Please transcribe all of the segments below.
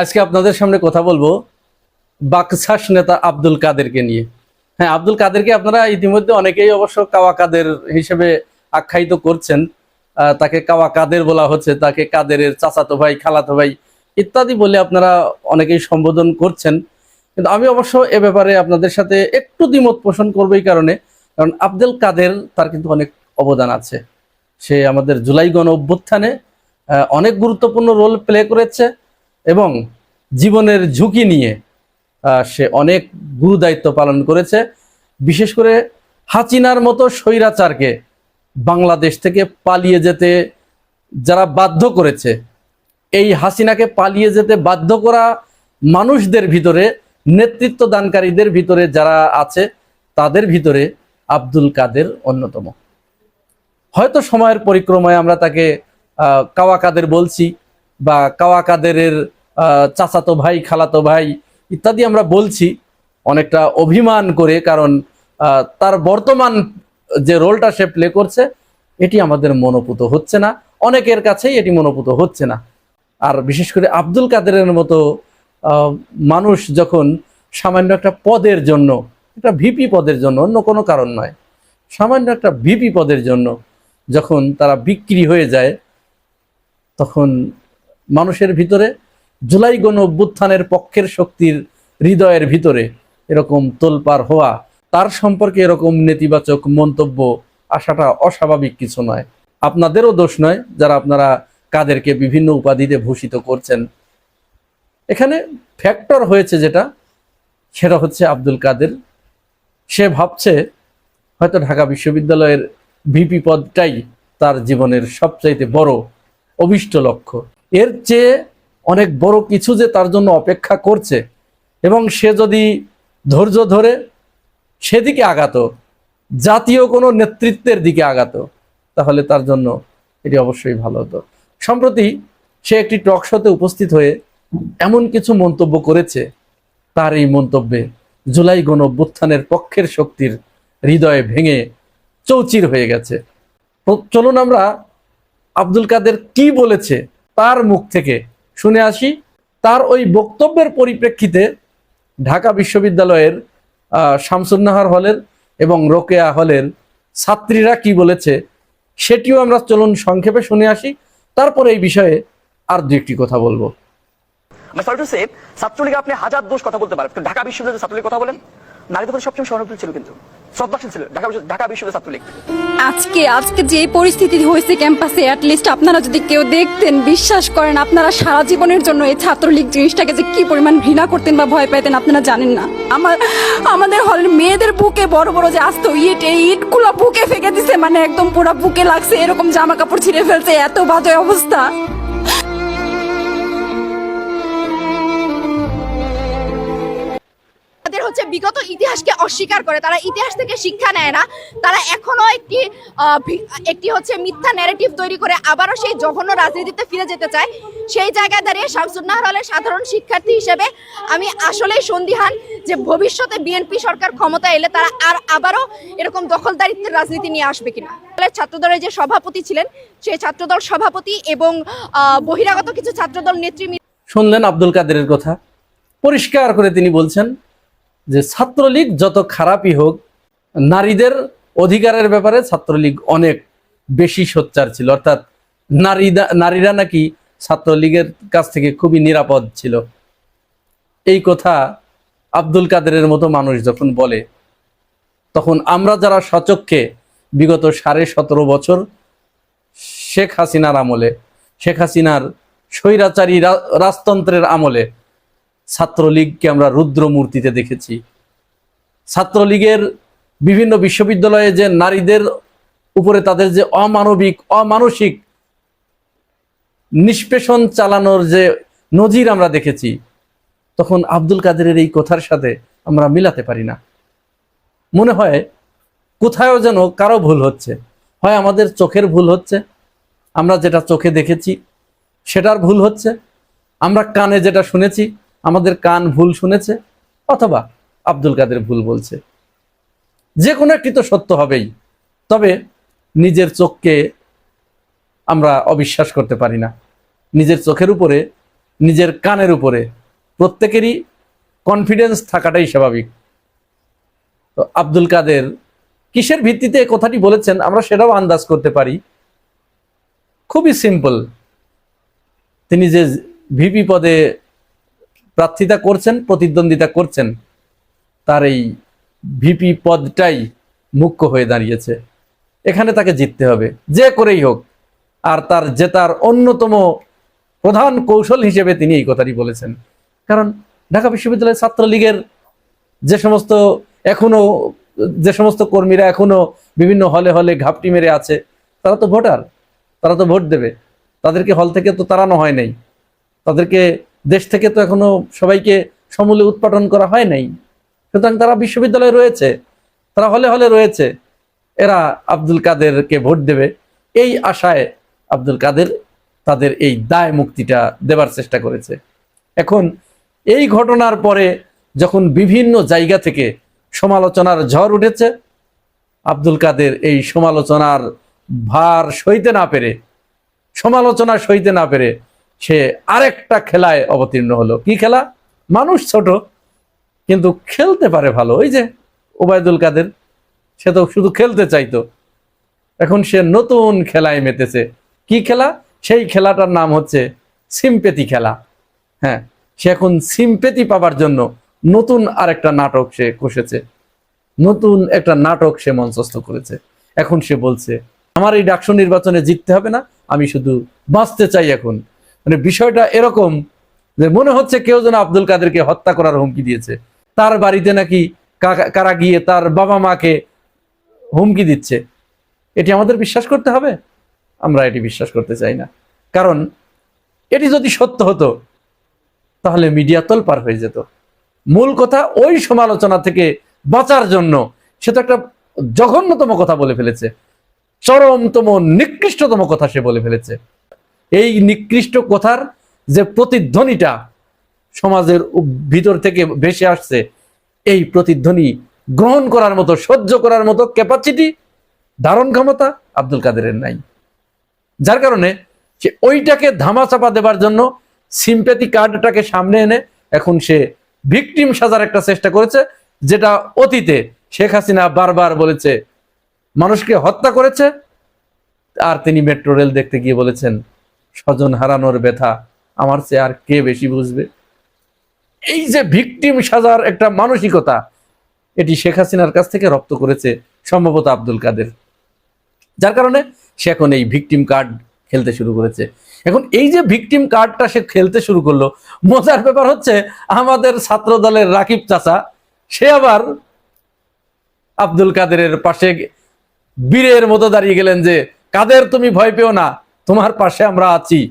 আজকে আপনাদের সামনে কথা বলব বাকশাস নেতা আব্দুল কাদেরকে নিয়ে। হ্যাঁ আব্দুল কাদেরকে আপনারা ইতিমধ্যে অনেকেই অবশ্য কাওয়া কাদের হিসেবে আখ্যায়িত করছেন। তাকে কাওয়া কাদের বলা হচ্ছে, তাকে কাদেরের চাচাতো ভাই, খালাতো ভাই ইত্যাদি বলে আপনারা অনেকেই সম্বোধন করছেন। কিন্তু আমি অবশ্য এ ব্যাপারে আপনাদের সাথে একটু দ্বিমত পোষণ করব এই কারণে, কারণ আব্দুল কাদের, তার কিন্তু অনেক অবদান আছে। সে আমাদের জুলাই গণ অভ্যুত্থানে অনেক গুরুত্বপূর্ণ রোল প্লে করেছে। এবং জীবনের ঝুঁকি নিয়ে সে অনেক গুরু দায়িত্ব পালন করেছে। বিশেষ করে হাসিনার মতো স্বৈরাচারকে বাংলাদেশ থেকে পালিয়ে যেতে যারা বাধ্য করেছে, এই হাসিনাকে পালিয়ে যেতে বাধ্য করা মানুষদের ভিতরে, নেতৃত্ব দানকারীদের ভিতরে যারা আছে, তাদের ভিতরে আব্দুল কাদের অন্যতম। হয়তো সময়ের পরিক্রমায় আমরা তাকে কাওয়া কাদের বলছি বা কাওয়া কাদেরের চাচাতো ভাই, খালাতো ভাই ইত্যাদি আমরা বলছি। অনেকটা অভিমান করে, কারণ তার বর্তমান যে রোলটা সে প্লে করছে, এটি আমাদের মনোপুত হচ্ছে না। অনেকের কাছেই এটি মনোপুত হচ্ছে না। আর বিশেষ করে আব্দুল কাদেরের মতো মানুষ যখন সামান্য একটা পদের জন্য, একটা ভিপি পদের জন্য, অন্য কোনো কারণ নয়, সামান্য একটা ভিপি পদের জন্য যখন তারা বিক্রি হয়ে যায়, তখন মানুষের ভিতরে জুলাই গণ অভ্যুত্থানের পক্ষের শক্তির হৃদয়ের ভিতরে এরকম তোলপার হওয়া, তার সম্পর্কে এরকম নেতিবাচক মন্তব্য আসাটা অস্বাভাবিক কিছু নয়। আপনাদেরও দোষ নয় যারা আপনারা কাদেরকে বিভিন্ন উপাধিতে ভূষিত করছেন। এখানে ফ্যাক্টর হয়েছে যেটা, সেটা হচ্ছে আব্দুল কাদের। সে ভাবছে, হয়তো ঢাকা বিশ্ববিদ্যালয়ের ভিপি পদটাই তার জীবনের সবচাইতে বড় অভিষ্ট লক্ষ্য। এর চেয়ে অনেক বড় কিছু যে তার জন্য অপেক্ষা করছে। এবং সে যদি ধৈর্য ধরে সেদিকে আগাত, জাতীয় কোনো নেতৃত্বের দিকে আগাতো, তাহলে তার জন্য এটি অবশ্যই ভালো হতো। সম্প্রতি সে একটি টক শোতে উপস্থিত হয়ে এমন কিছু মন্তব্য করেছে। তার এই মন্তব্যে জুলাই গণ অভ্যুত্থানের পক্ষের শক্তির হৃদয়ে ভেঙে চৌচির হয়ে গেছে। চলুন আমরা আব্দুল কাদের কি বলেছে তার মুখ থেকে শুনে আসি, তার ওই বক্তব্যের পরিপ্রেক্ষিতে ঢাকা বিশ্ববিদ্যালয়ের শামসুন্নাহার হলের এবং রোকেয়া হলের ছাত্রীরা কি বলেছে সেটিও আমরা চলুন সংক্ষেপে শুনে আসি। তারপরে এই বিষয়ে আর দু একটি কথা বলব। ছাত্রলীগে আপনি হাজার দোষ কথা বলতে পারেন ঢাকা বিশ্ববিদ্যালয়ের ছাত্রলীগ কথা বলেন, নারীদের সবসময় সহানুভূতি ছিল কিন্তু। শ্রদ্ধাশীল ছিল ঢাকা ঢাকা বিশ্ববিদ্যালয় ছাত্রলীগ। আজকে আজকে যে পরিস্থিতি হয়েছে ক্যাম্পাসে অ্যাটলিস্ট আপনারা যদি কেউ দেখতেন, বিশ্বাস করেন, আপনারা সারা জীবনের জন্য এই ছাত্রলীগ জিনিসটাকে যে কি পরিমাণ ঘৃণা করতেন বা ভয় পেতেন আপনারা জানেন না। আমার, আমাদের হলের মেয়েদের বুকে বড় বড় যে আসতো ইট, এই ইটগুলো বুকে ফেকে দিছে মানে একদম পুরো বুকে লাগছে, এরকম জামা কাপড় ছিঁড়ে ফেলছে, এত বাজে অবস্থা। হচ্ছে বিগত ইতিহাসকে অস্বীকার করে। তারা ইতিহাস থেকে শিক্ষা নেয় না। তারা এখনও একটি একটি হচ্ছে মিথ্যা ন্যারেটিভ তৈরি করে আবারও সেই জঘন্য রাজনীতিতে ফিরে যেতে চায়। সেই জায়গায় দাঁড়িয়ে শামসুন্নাহর হলের সাধারণ শিক্ষার্থী হিসেবে আমি আসলেই সন্দিহান যে ভবিষ্যতে বিএনপি সরকার ক্ষমতা এলে তারা আর আবারও এরকম দখলদারিত্বের রাজনীতি নিয়ে আসবে কিনা। ছাত্রদলের যে সভাপতি ছিলেন, সেই ছাত্রদল সভাপতি এবং বহিরাগত কিছু ছাত্রদল নেত্রী শুনলেন আব্দুল কাদেরের কথা। পরিষ্কার করে তিনি বলছেন যে ছাত্রলীগ যত খারাপই হোক, নারীদের অধিকারের ব্যাপারে ছাত্রলীগ অনেক বেশি সোচ্চার ছিল। অর্থাৎ নারীরা নারীরা নাকি ছাত্রলীগের কাছ থেকে খুবই নিরাপদ ছিল। এই কথা আব্দুল কাদেরের মতো মানুষ যখন বলে, তখন আমরা যারা সচক্ষে বিগত সাড়ে সতেরো বছর শেখ হাসিনার আমলে, শেখ হাসিনার স্বৈরাচারী রাজতন্ত্রের আমলে ছাত্রলীগকে আমরা রুদ্র মূর্তিতে দেখেছি। ছাত্রলীগের বিভিন্ন বিশ্ববিদ্যালয়ে যে নারীদের উপরে তাদের যে অমানবিক, অমানসিক নিষ্পেষণ চালানোর যে নজির আমরা দেখেছি, তখন আব্দুল কাদেরের এই কথার সাথে আমরা মিলাতে পারি না। মনে হয় কোথাও যেন কারও ভুল হচ্ছে। হয় আমাদের চোখের ভুল হচ্ছে, আমরা যেটা চোখে দেখেছি, সেটার ভুল হচ্ছে, আমরা কানে যেটা শুনেছি আমাদের কান ভুল শুনেছে অথবা আব্দুল কাদের ভুল বলছে। যে কোনো একটি তো সত্য হবেই। তবে নিজের চোখকে আমরা অবিশ্বাস করতে পারি না। নিজের চোখের উপরে, নিজের কানের উপরে, প্রত্যেকেরই কনফিডেন্স থাকাটাই স্বাভাবিক। তো আব্দুল কাদের কিসের ভিত্তিতে কথাটি বলেছেন আমরা সেটাও আন্দাজ করতে পারি। খুবই সিম্পল তিনি যে ভিপি পদে প্রার্থিতা করছেন, প্রতিদ্বন্দ্বিতা করছেন, তার এই ভিপি পদটাই মুখ্য হয়ে দাঁড়িয়েছে। এখানে তাকে জিততে হবে, যে করেই হোক। আর তার জেতার অন্যতম প্রধান কৌশল হিসেবে তিনি এই কথাটি বলেছেন। কারণ ঢাকা বিশ্ববিদ্যালয়ের ছাত্রলীগের যে সমস্ত এখনও, যে সমস্ত কর্মীরা এখনও বিভিন্ন হলে হলে ঘাপটি মেরে আছে, তারা তো ভোটার, তারা তো ভোট দেবে। তাদেরকে হল থেকে তো তাড়ানো হয় নাই। তাদেরকে দেশ থেকে তো এখনও সবাইকে সমূলে উৎপাদন করা হয় নাই। সুতরাং তারা বিশ্ববিদ্যালয়ে রয়েছে, তারা হলে হলে রয়েছে। এরা আব্দুল কাদেরকে ভোট দেবে। এই আশায় আব্দুল কাদের তাদের এই দায় মুক্তিটা দেবার চেষ্টা করেছে। এখন এই ঘটনার পরে যখন বিভিন্ন জায়গা থেকে সমালোচনার ঝড় উঠেছে, আব্দুল কাদের এই সমালোচনার ভার সইতে না পেরে, সমালোচনা সইতে না পেরে সে আরেকটা খেলায় অবতীর্ণ হলো। কি খেলা? মানুষ ছোট, কিন্তু খেলতে পারে ভালো। ওই যে ওবায়দুল কাদের, সে তো শুধু খেলতে চাইতো। এখন সে নতুন খেলায় মেতেছে। কি খেলা? সেই খেলাটার নাম হচ্ছে সিম্পেতি খেলা। হ্যাঁ সে এখন সিম্পেতি পাবার জন্য নতুন আরেকটা নাটক সে কষেছে। নতুন একটা নাটক সে মঞ্চস্থ করেছে। এখন সে বলছে, আমার এই ডাকসু নির্বাচনে জিততে হবে না, আমি শুধু বাঁচতে চাই এখন। মানে বিষয়টা এরকম যে মনে হচ্ছে কেউ যেন আব্দুল কাদেরকে হত্যা করার হুমকি দিয়েছে। তার বাড়িতে নাকি কারা গিয়ে তার বাবা মাকে হুমকি দিচ্ছে। এটি আমাদের বিশ্বাস করতে হবে? আমরা এটি বিশ্বাস করতে চাই না। কারণ এটি যদি সত্য হতো, তাহলে মিডিয়া তোলপার হয়ে যেত। মূল কথা ওই সমালোচনা থেকে বাঁচার জন্য সে তো একটা জঘন্যতম কথা বলে ফেলেছে। চরমতম, নিকৃষ্টতম কথা সে বলে ফেলেছে। এই নিকৃষ্ট কথার যে প্রতিধ্বনিটা সমাজের ভিতর থেকে ভেসে আসছে, এই প্রতিধ্বনি গ্রহণ করার মতো, সহ্য করার মতো ক্যাপাসিটি ধারণ ক্ষমতা আব্দুল কাদেরের নাই। যার কারণে সে ওইটাকে ধামাচাপা দেবার জন্য সিম্প্যাথি কার্ডটাকে সামনে এনে এখন সে ভিকটিম সাজার একটা চেষ্টা করেছে, যেটা অতীতে শেখ হাসিনা বারবার বলেছে, মানুষকে হত্যা করেছে, আর তিনি মেট্রো রেল দেখতে গিয়ে বলেছেন স্বজন হারানোর ব্যথা, আমার চেয়ে আর কে বেশি বুঝবে? এই যে ভিকটিম সাজার একটা মানসিকতা, এটি শেখ হাসিনার কাছ থেকে রপ্ত করেছে সম্ভবত আব্দুল কাদের। যার কারণে সে এখন এই ভিকটিম কার্ড খেলতে শুরু করেছে। এখন এই যে ভিকটিম কার্ডটা সে খেলতে শুরু করল, মজার ব্যাপার হচ্ছে আমাদের ছাত্র দলের রাকিব চাচা, সে আবার আব্দুল কাদেরের পাশে বীরের মতো দাঁড়িয়ে গেলেন যে, কাদের তুমি ভয় পেও না তোমার পাশে আমরা আছি।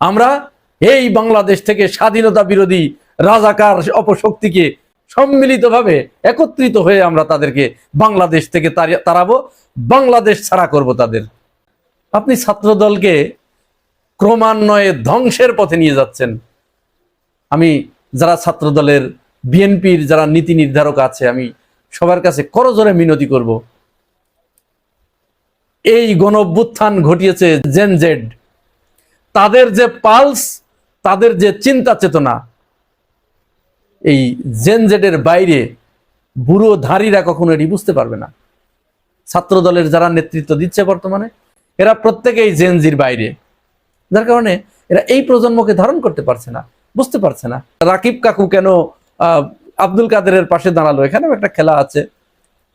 আমরা এই বাংলাদেশ থেকে স্বাধীনতা বিরোধী রাজাকার অপশক্তিকে সম্মিলিতভাবে একত্রিত হয়ে আমরা তাদেরকে বাংলাদেশ থেকে তাড়ি- তাড়াবো। বাংলাদেশ ছাড়া করব তাদের। আপনি ছাত্র দলকে ক্রমান্বয়ে ধ্বংসের পথে নিয়ে যাচ্ছেন। আমি যারা ছাত্র দলের বিএনপির যারা নীতি নির্ধারক আছে, আমি সবার কাছে করজোরে মিনতি করব। এই গণ অভ্যুত্থান ঘটিয়েছে জেন জেড তাদের যে পালস, তাদের যে চিন্তা চেতনা, এই জেন জেডের বাইরে বুড়ো ধারীরা কখনো এটি বুঝতে পারবে না। ছাত্র দলের যারা নেতৃত্ব দিচ্ছে বর্তমানে, এরা প্রত্যেকেই জেনজির বাইরে। যার কারণে এরা এই প্রজন্মকে ধারণ করতে পারছে না, বুঝতে পারছে না। রাকিব কাকু কেন আব্দুল কাদেরের পাশে দাঁড়াল? এখানেও একটা খেলা আছে।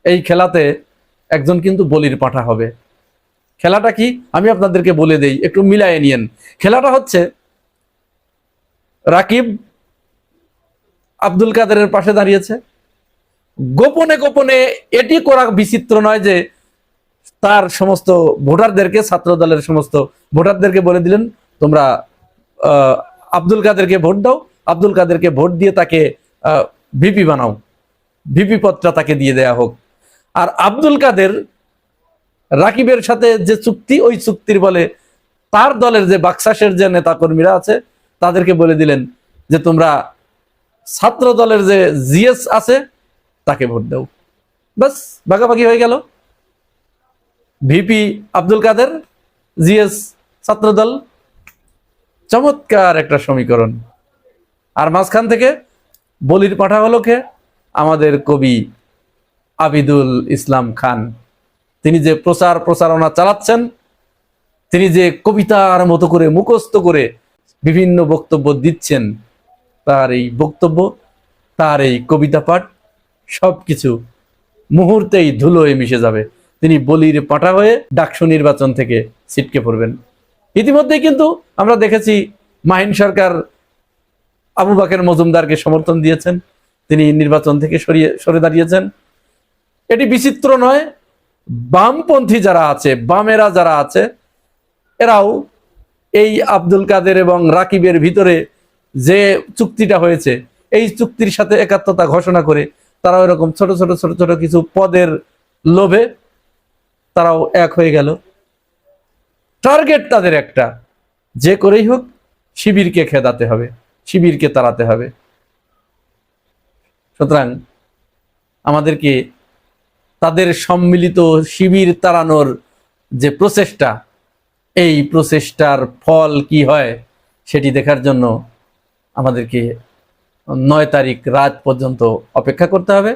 এই খেলাতে একজন কিন্তু বলির পাঠা হবে। খেলাটা কি? আমি আপনাদেরকে বলে দেই, একটু মিলায়ে নিয়েন। খেলাটা হচ্ছে রাকিব আব্দুল কাদেরের পাশে দাঁড়িয়েছে। গোপনে গোপনে এটি করা বিচিত্র নয় যে তার সমস্ত ভোটারদেরকে ছাত্র দলের সমস্ত ভোটারদেরকে বলে দিলেন, তোমরা আব্দুল কাদেরকে ভোট দাও, আব্দুল কাদেরকে ভোট দিয়ে তাকে ভিপি বানাও। ভিপি পদটা তাকে দিয়ে দেয়া হোক। আর আব্দুল কাদের রাকিবের সাথে যে চুক্তি, ওই চুক্তির বলে তার দলের যে বাক্সাসের যে নেতাকর্মীরা আছে, তাদেরকে বলে দিলেন যে তোমরা ছাত্র দলের যে জিএস আছে, তাকে ভোট দাও। বাস ভাগাভাগি হয়ে গেল। ভিপি আব্দুল কাদের, জিএস ছাত্রদল চমৎকার একটা সমীকরণ। আর মাঝখান থেকে বলির পাঠা হলো কে? আমাদের কবি আবিদুল ইসলাম খান। তিনি যে প্রচার প্রচারণা চালাচ্ছেন, তিনি যে কবিতার মতো করে মুখস্থ করে বিভিন্ন বক্তব্য দিচ্ছেন, তার এই বক্তব্য, তার এই কবিতা পাঠ সব কিছু মুহূর্তেই ধুলোয় মিশে যাবে। তিনি বলির পাটা হয়ে ডাকসু নির্বাচন থেকে ছিটকে পড়বেন। ইতিমধ্যেই কিন্তু আমরা দেখেছি মাহিন সরকার আবু বাকের মজুমদারকে সমর্থন দিয়েছেন। তিনি নির্বাচন থেকে সরিয়ে, সরে দাঁড়িয়েছেন। এটি বিচিত্র নয় বামপন্থী যারা আছে, বামেরা যারা আছে, এরাও এই আব্দুল কাদের এবং রাকিবের ভিতরে যে চুক্তিটা হয়েছে, এই চুক্তির সাথে একাত্মতা ঘোষণা করে তারাও এরকম ছোট ছোট ছোট ছোট কিছু পদের লোভে তারাও এক হয়ে গেল। টার্গেট তাদের একটা, যে করেই হোক শিবিরকে খেদাতে হবে, শিবিরকে তাড়াতে হবে। সুতরাং আমাদেরকে তাদের সম্মিলিত শিবির তাড়ানোর যে প্রচেষ্টা, এই প্রচেষ্টার ফল কি হয় সেটি দেখার জন্য আমাদেরকে নয় তারিখ রাত পর্যন্ত অপেক্ষা করতে হবে।